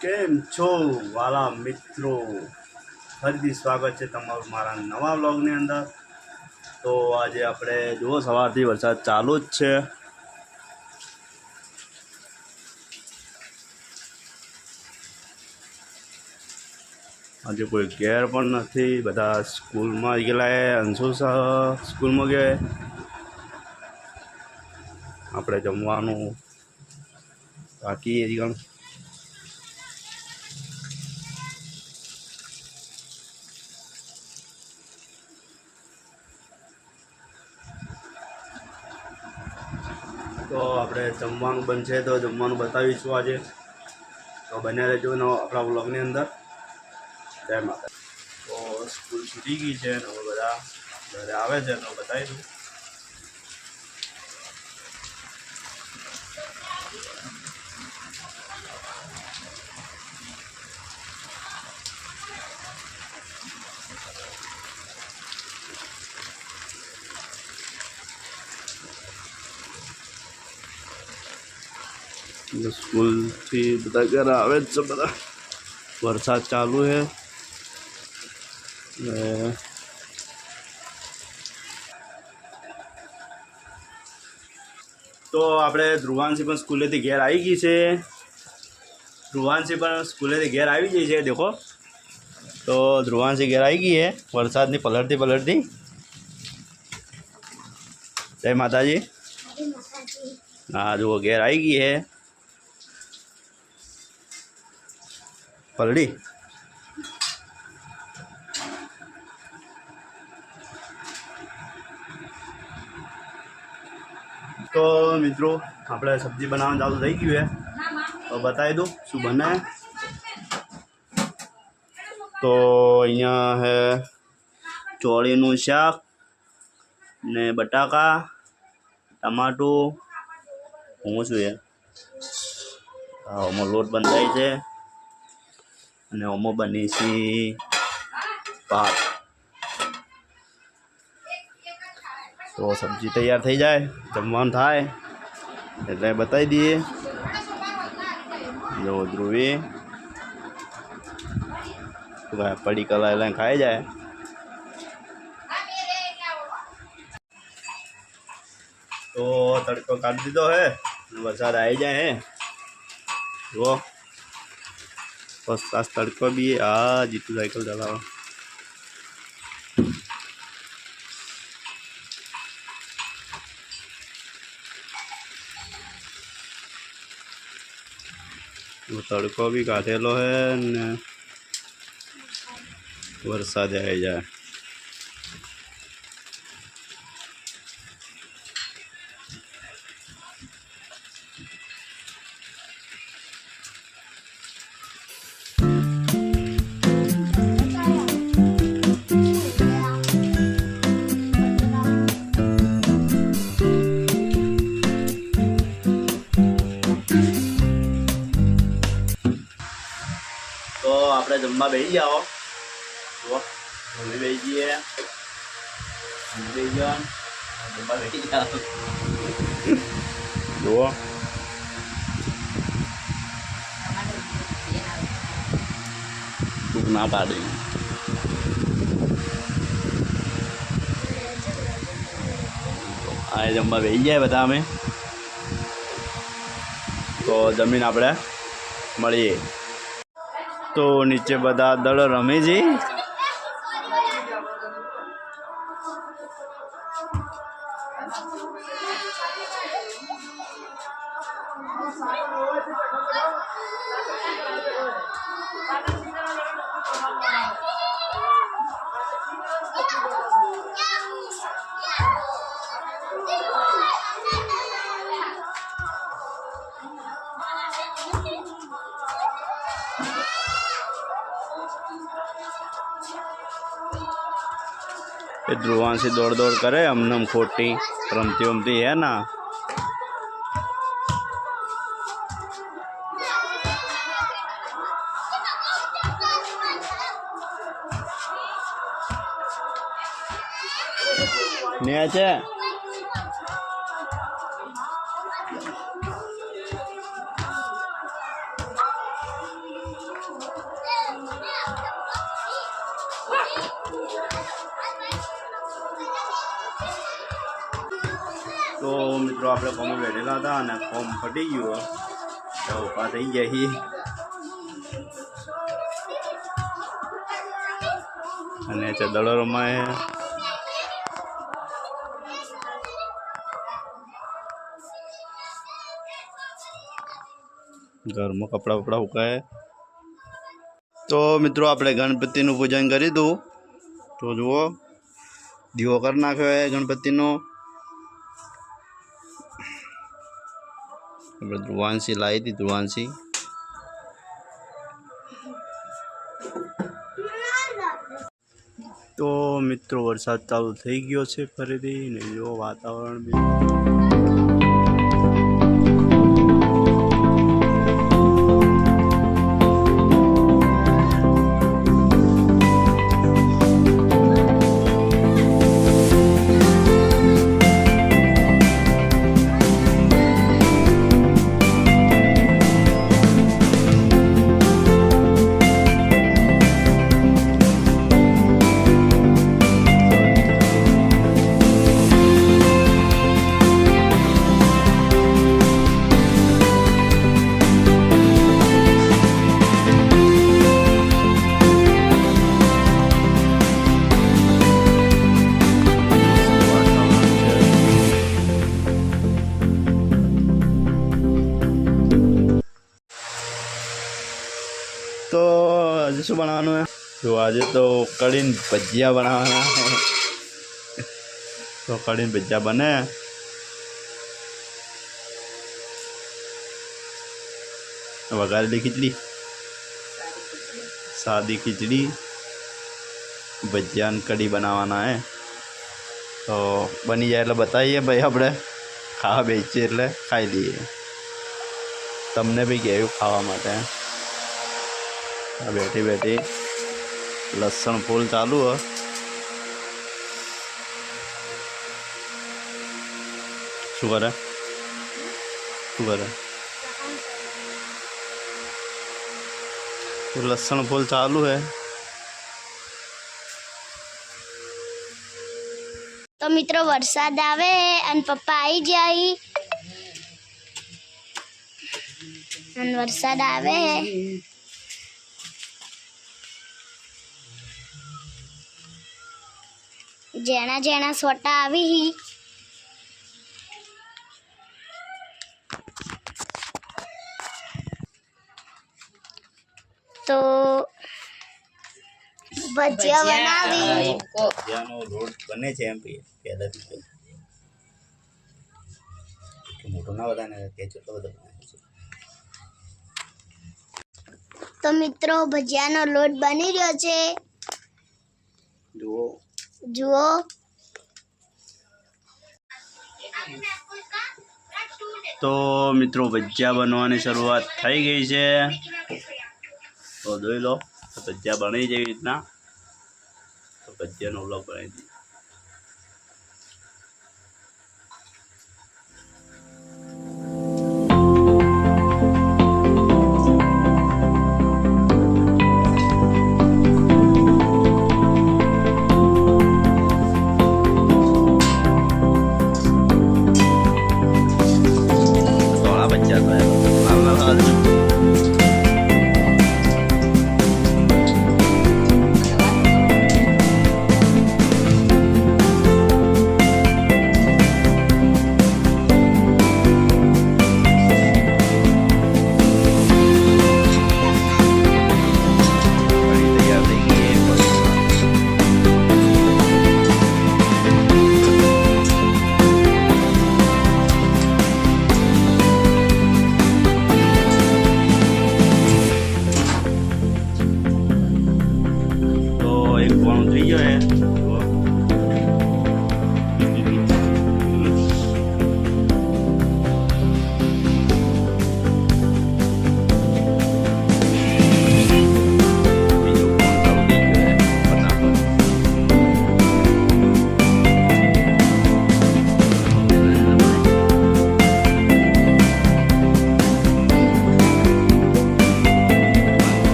કેમ છો વાલા મિત્રો? ફરીથી સ્વાગત છે તમારું મારા નવા વ્લોગની અંદર. તો આજે આપણે જુઓ, સવારથી વરસાદ ચાલુ જ છે. આજે કોઈ ઘેર પણ નથી. બધા સ્કૂલમાં ગયેલા અંશુ સ્કૂલમાં ગયા આપણે જમવાનું બાકી એ ગણ તો આપણે જમવાનું બનશે તો જમવાનું બતાવીશું આજે. તો બન્યા રહેજો આપણા વ્લોગની અંદર. જય તો સ્કૂલ છૂટી ગઈ છે ને બધા ઘરે આવે છે તો બતાવી દઉં સ્કૂલથી બધા ઘરે આવે જ છે બધા વરસાદ ચાલુ છે ને તો આપણે ધ્રુવાંશી પણ સ્કૂલેથી ઘેર આવી ગઈ છે ધ્રુવાંશી પણ સ્કૂલેથી ઘેર આવી ગઈ છે દેખો તો ધ્રુવાંશી ઘેર આવી ગઈ છે વરસાદની પલળતી પલળતી જય માતાજી હા જુઓ ઘેર આવી ગઈ છે પલડી તો મિત્રો આપણે સબ્જી બનાવવાનું ચાલુ થઈ ગયું છે તો બતાવી દઉં શું બને તો અહીંયા હે ચોળીનું શાક ને બટાકા ટમાટું હું શું છે હા આમાં લોટ બંધાય છે અને ઓમો બની છે ભાત. તો સબ્જી તૈયાર થઈ જાય, જમવાનું થાય. એટલે બતાવી દઈએ. જો ધ્રુવી. પડી કલા એટલે ખાઈ જાય. તો તડકો કાઢી દીધો હે, વરસાદ આવી જાય હે. જુઓ. ફર્સ્ટ ક્લાસ તડકો બી આ જીતુ સાયકલ ચલાવો તડકો બી કાઢેલો હે ને વરસાદ આવી જાય આપણે જમવા બેસી જાઓ જુઓ જલ્દી બેસી જઈએ જલ્દી બેસી જાઓ જમવા બેસી જાઓ જુઓ તું ના પાડી આ જમવા બેસી જાય બધા અમે તો જમીન આપણે મળીએ તો નીચે બધા દળ રમે છે એ ધ્રુવાંશી દોડ દોડ કરે અમને આમ ખોટી રમતી રમતી હે ના ને છે તો મિત્રો, આપણે કોમ બેઠેલા હતા અને કોમ ફટી ગયું તો ઊભા થઈ ગયા અને ચદડો રમાય ઘરમાં કપડાં બપડા ઉકાય તો મિત્રો, આપણે ગણપતિનું પૂજન કરી દઉં તો જુઓ, દીવો કરી નાખ્યો એ ગણપતિનો. આપણે ધ્રુવાંશી લાવી હતી, ધ્રુવાંશી. તો મિત્રો, વરસાદ ચાલુ થઈ ગયો છે ફરીથી, ને જો વાતાવરણ બી આજે તો કઢીને ભજીયા બનાવવાના છે. તો કઢીને ભજીયા બને વઘારેલી ખીચડી સાદી ખીચડી ભજીયા અને કઢી બનાવવાના હે તો બની જાય એટલે બતાવીએ ભાઈ આપણે ખાવા બેસીએ એટલે ખાઈ લઈએ તમને બી કહેવું ખાવા માટે આ બેઠી બેઠી લસણ ફૂલ ચાલુ હ શું કરે શું કરે તો લસણ ફૂલ ચાલુ હે તો મિત્રો વરસાદ આવે અને પપ્પા આવી જાય અને વરસાદ આવે જેણા જેણા સોટા આવી તો ભજીયા બનાવી. ભજીયાનો રોડ બને છે એમ કે પહેલાંથી કે મોટો ના બધાને કે છોટો બધો તો મિત્રો ભજીયાનો લોટ બની રહ્યો છે. જુઓ. જુઓ. તો મિત્રો ભજીયા બનવાની શરૂઆત થઈ ગઈ છે. તો જોઈ લો તો ભજીયા બની જેવી રીતના. તો ભજીયાનો બ્લોગ બનાવી દઈએ.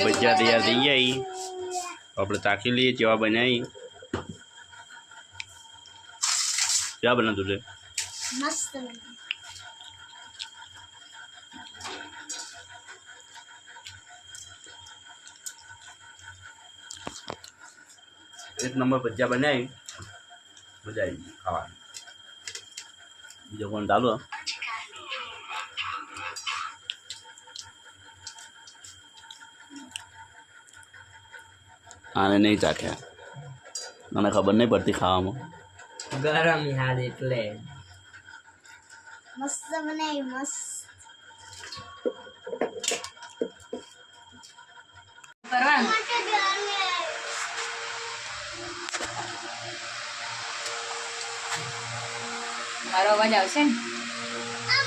ભજીયા તૈયાર થઈ ગયા ઈ. તો આપણે ચાખી લઈએ કેવા બનાવી કેવા બનાવતું છે મસ્ત એક નંબર ભજીયા બનાવી મજા આવી ગઈ ખાવાની બીજો કોણ ચાલુ આને નહીં ચાખ્યા. મને ખબર નહીં પડતી ખાવામાં. ગરમ યાદ એટલે. મસ્ત બનાવી મસ્ત. મારો અવાજ આવશે ને?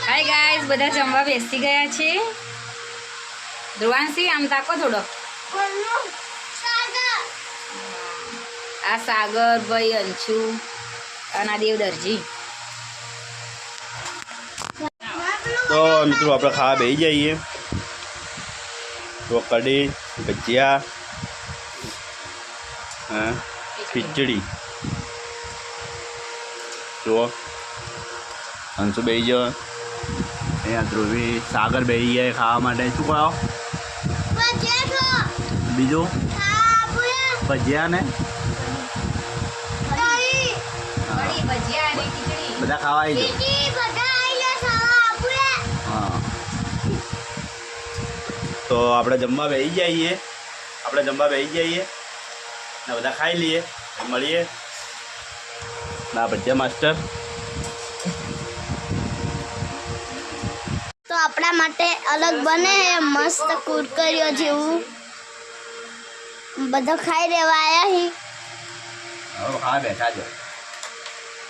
હાય ગાઈસ બધા જમવા બેસી ગયા છે. ધ્રુવાંશી આમ તાકો થોડો. આ સાગર ભાઈ અંશુ અને આ દેવ દરજી તો મિત્રો આપણે ખાવા બેસી જઈએ. તો કઢી ભજીયા હા ખીચડી. તો અંશુ બેસી ગયો. અહીંયા ધ્રુવી સાગર બેસી ગયા ખાવા માટે. શું ખાઓ? બીજું? ભજીયા ને? બધા ખાવા આવી જાઓ હા તો આપણે જમવા બેસી જઈએ આપણે જમવા બેસી જઈએ ને બધા ખાઈ લઈએ પછી મળીએ ના ભજીયા માસ્ટર તો આપણા માટે અલગ બને છે મસ્ત કુરકરીઓ જેવું બધો ખાઈ લેવા આવ્યા હી હવે ખાવા બેઠા છો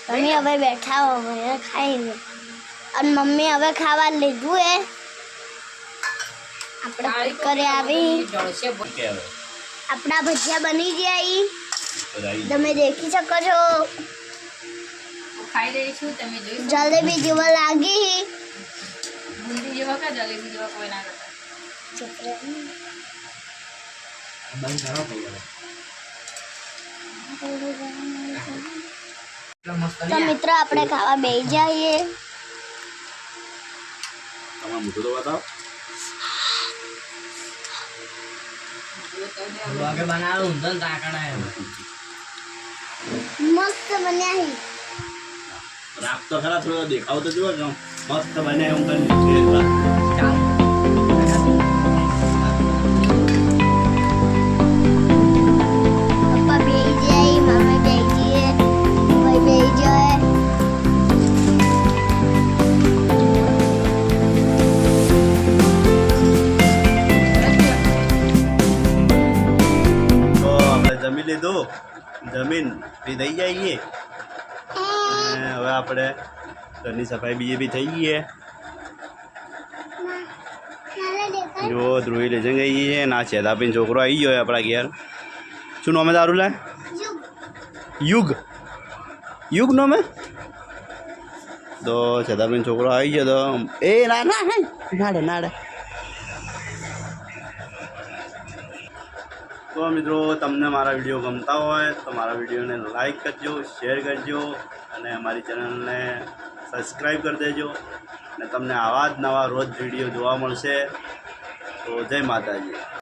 તમે હવે બેઠા હો હવે ખાઈ લે અને મમ્મી હવે ખાવા લીધું એ આપણે કુરકરી આવી જળશે કે હવે આપણા ભજીયા બની ગયા ઈ બધા આવી તમે દેખી શકો છો હું ખાઈ રહી છું તમે જોઈ શકો. જલેબી જેવા લાગી હી બુંદી જેવા કે જલેબી જેવા કોઈ ના કરતા બંધ કરો ભાઈ એટલો મસ્ત તો મિત્રો આપણે ખાવા બે જઈએ. તમારું મોટું તો બતાવો. વાગે બનાવ્યું ઊંધો ને તાકડા એમ. મસ્ત બન્યા રાખ તો ખરા થોડો દેખાવ તો જુઓ મસ્ત બન્યા ફ્રી થઈ જઈએ અને હવે આપણે ઘરની સફાઈ બીજી બી થઈ ગઈ છે જો ધ્રુવી લેજન ગઈ છે ના છેદાપીન છોકરો આવી ગયો છે આપણા ઘેર. શું નોમે તારું લે? યુગ. યુગ નોમે તો છેદાપીન છોકરો આવી ગયો તો, એ ના ના નાડે નાડે. તો મિત્રો, તમને મારા વીડિયો ગમતા હોય તો મારા વિડીયોને લાઈક કરજો શેર કરજો અને અમારી ચેનલને સબસ્ક્રાઈબ કરી દેજો. અને તમને આવા જ નવા રોજ વીડિયો જોવા મળશે. તો જય માતાજી.